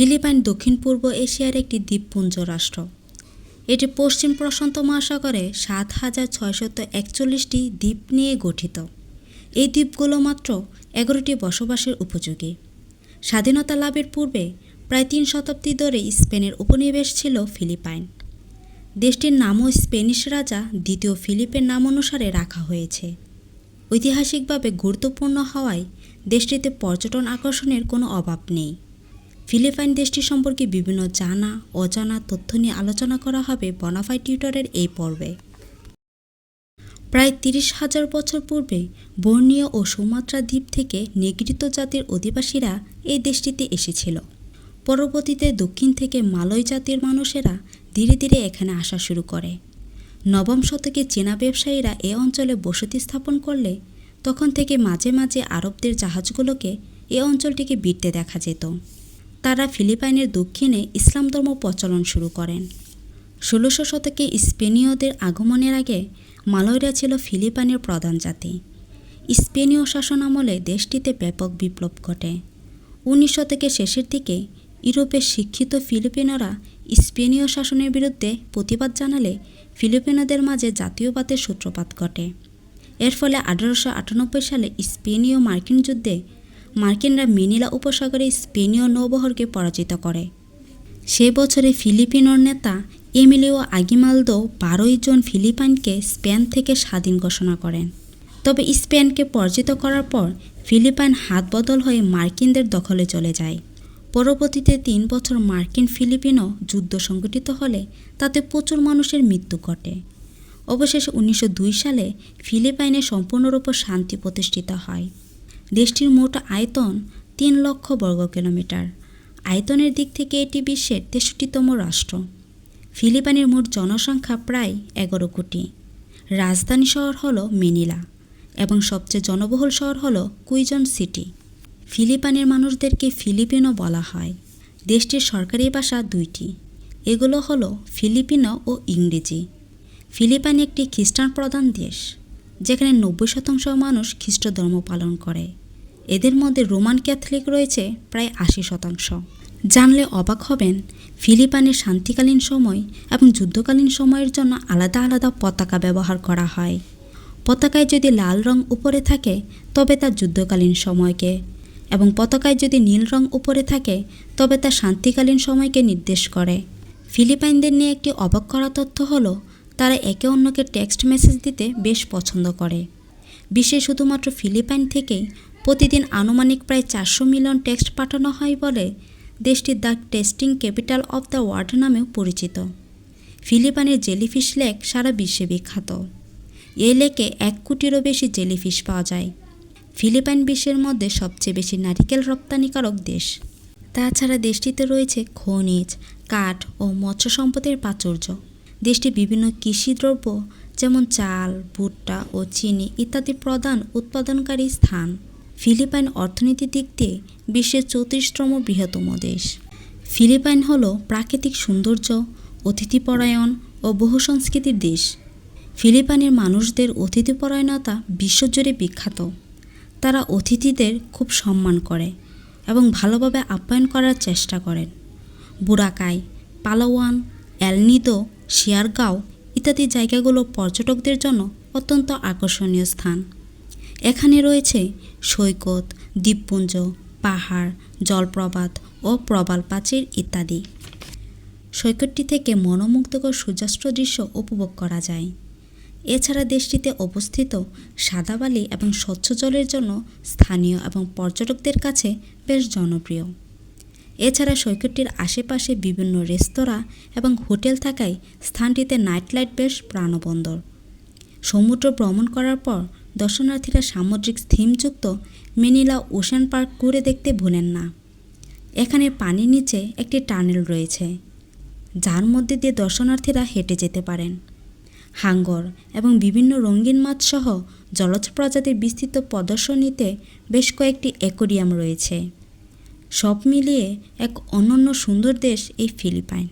Philippine দক্ষিণ পূর্ব এশিয়ার একটি দ্বীপপুঞ্জ রাষ্ট্র। এটি পশ্চিম প্রশান্ত মহাসাগরে সাত হাজার ছয়শত একচল্লিশটি দ্বীপ নিয়ে গঠিত। এই দ্বীপগুলো মাত্র এগারোটি বসবাসের উপযোগী। স্বাধীনতা লাভের পূর্বে প্রায় তিন শতাব্দী ধরে স্পেনের উপনিবেশ ছিল ফিলিপাইন। দেশটির নামও স্পেনিশ রাজা দ্বিতীয় ফিলিপের নাম অনুসারে রাখা হয়েছে। ঐতিহাসিকভাবে গুরুত্বপূর্ণ হওয়ায় দেশটিতে পর্যটন আকর্ষণের কোনো অভাব নেই। ফিলিপাইন দেশটি সম্পর্কে বিভিন্ন জানা, অজানা তথ্য নিয়ে আলোচনা করা হবে বনাফাই টিউটরের এই পর্বে। প্রায় তিরিশ হাজার বছর পূর্বে বর্ণীয় ও সুমাত্রা দ্বীপ থেকে নেগৃহীত জাতির অধিবাসীরা এই দেশটিতে এসেছিল। পরবর্তীতে দক্ষিণ থেকে মালয় জাতির মানুষেরা ধীরে ধীরে এখানে আসা শুরু করে। নবম শতকে চীনা ব্যবসায়ীরা এ অঞ্চলে বসতি স্থাপন করলে তখন থেকে মাঝে মাঝে আরবদের জাহাজগুলোকে এ অঞ্চলটিকে বিটতে দেখা যেত। তারা ফিলিপাইনের দক্ষিণে ইসলাম ধর্ম প্রচলন শুরু করেন। ষোলোশো শতকে স্পেনীয়দের আগমনের আগে মালয়রা ছিল ফিলিপাইনের প্রধান জাতি। স্পেনীয় শাসন আমলে দেশটিতে ব্যাপক বিপ্লব ঘটে। উনিশ শতকের শেষের দিকে ইউরোপের শিক্ষিত ফিলিপিনোরা স্পেনীয় শাসনের বিরুদ্ধে প্রতিবাদ জানালে ফিলিপিনোদের মাঝে জাতীয়বাদের সূত্রপাত ঘটে। এর ফলে আঠারোশো আটানব্বই সালে স্পেনীয় মার্কিন যুদ্ধে মার্কিনরা মেনিলা উপসাগরে স্পেনীয় নৌবহরকে পরাজিত করে। সে বছরে ফিলিপিনোর নেতা এমিলিও আগিমালদো বারোই জন ফিলিপাইনকে স্পেন থেকে স্বাধীন ঘোষণা করেন। তবে স্পেনকে পরাজিত করার পর ফিলিপাইন হাত বদল হয়ে মার্কিনদের দখলে চলে যায়। পরবর্তীতে তিন বছর মার্কিন ফিলিপিনো যুদ্ধ সংঘটিত হলে তাতে প্রচুর মানুষের মৃত্যু ঘটে। অবশেষে উনিশশো দুই সালে ফিলিপাইনে সম্পূর্ণরূপে শান্তি প্রতিষ্ঠিত হয়। দেশটির মোট আয়তন তিন লক্ষ বর্গ কিলোমিটার। আয়তনের দিক থেকে এটি বিশ্বের তেষট্টিতম রাষ্ট্র। ফিলিপাইনের মোট জনসংখ্যা প্রায় এগারো কোটি। রাজধানী শহর হল মেনিলা এবং সবচেয়ে জনবহুল শহর হল কুইজন সিটি। ফিলিপাইনের মানুষদেরকে ফিলিপিনো বলা হয়। দেশটির সরকারি ভাষা দুইটি। এগুলো হলো ফিলিপিনো ও ইংরেজি। ফিলিপাইন একটি খ্রিস্টান প্রধান দেশ, যেখানে নব্বই শতাংশ মানুষ খ্রিস্ট ধর্ম পালন করে। এদের মধ্যে রোমান ক্যাথলিক রয়েছে প্রায় আশি শতাংশ। জানলে অবাক হবেন, ফিলিপাইনের শান্তিকালীন সময় এবং যুদ্ধকালীন সময়ের জন্য আলাদা আলাদা পতাকা ব্যবহার করা হয়। পতাকায় যদি লাল রং উপরে থাকে, তবে তা যুদ্ধকালীন সময়কে, এবং পতাকায় যদি নীল রং উপরে থাকে, তবে তা শান্তিকালীন সময়কে নির্দেশ করে। ফিলিপাইনদের নিয়ে একটি অবাক করা তথ্য হলো, তারা একে অন্যকে টেক্সট মেসেজ দিতে বেশ পছন্দ করে। বিশ্বে শুধুমাত্র ফিলিপাইন থেকেই প্রতিদিন আনুমানিক প্রায় চারশো মিলিয়ন টেক্সট পাঠানো হয় বলে দেশটি the texting capital of the world নামেও পরিচিত। ফিলিপাইনের জেলিফিশ লেক সারা বিশ্বে বিখ্যাত। এই লেকে এক কোটিরও বেশি জেলিফিশ পাওয়া যায়। ফিলিপাইন বিশ্বের মধ্যে সবচেয়ে বেশি নারিকেল রপ্তানিকারক দেশ। তাছাড়া দেশটিতে রয়েছে খনিজ, কাঠ ও মৎস্য সম্পদের প্রাচুর্য। দেশটি বিভিন্ন কৃষিদ্রব্য যেমন চাল, ভুট্টা ও চিনি ইত্যাদি প্রধান উৎপাদনকারী স্থান। ফিলিপাইন অর্থনীতির দিক দিয়ে বিশ্বের চৌত্রিশতম বৃহত্তম দেশ। ফিলিপাইন হল প্রাকৃতিক সৌন্দর্য, অতিথিপরায়ণ ও বহু সংস্কৃতির দেশ। ফিলিপাইনের মানুষদের অতিথিপরায়ণতা বিশ্বজুড়ে বিখ্যাত। তারা অতিথিদের খুব সম্মান করে এবং ভালোভাবে আপ্যায়ন করার চেষ্টা করেন। বুরাকাই, পালাওয়ান, এলনিদো, শিয়ারগাঁও ইত্যাদি জায়গাগুলো পর্যটকদের জন্য অত্যন্ত আকর্ষণীয় স্থান। এখানে রয়েছে সৈকত, দ্বীপপুঞ্জ, পাহাড়, জলপ্রপাত ও প্রবাল প্রাচীর ইত্যাদি। সৈকতটি থেকে মনোমুগ্ধকর সূর্যাস্ত দৃশ্য উপভোগ করা যায়। এছাড়া দেশটিতে অবস্থিত সাদাবালি এবং স্বচ্ছ জলের জন্য স্থানীয় এবং পর্যটকদের কাছে বেশ জনপ্রিয়। এছাড়া সৈকতটির আশেপাশে বিভিন্ন রেস্তোরাঁ এবং হোটেল থাকায় স্থানটিতে নাইট লাইট বেশ প্রাণবন্দর সমুদ্র ভ্রমণ করার পর দর্শনার্থীরা সামুদ্রিক থিমযুক্ত মেনিলা ওশান পার্ক ঘুরে দেখতে ভুলেন না। এখানে পানির নিচে একটি টানেল রয়েছে, যার মধ্যে দিয়ে দর্শনার্থীরা হেঁটে যেতে পারেন। হাঙ্গর এবং বিভিন্ন রঙিন মাছ সহ জলজ প্রজাতির বিস্তৃত প্রদর্শনীতে বেশ কয়েকটি অ্যাকোরিয়াম রয়েছে। সব মিলিয়ে এক অনন্য সুন্দর দেশ এই ফিলিপাইন।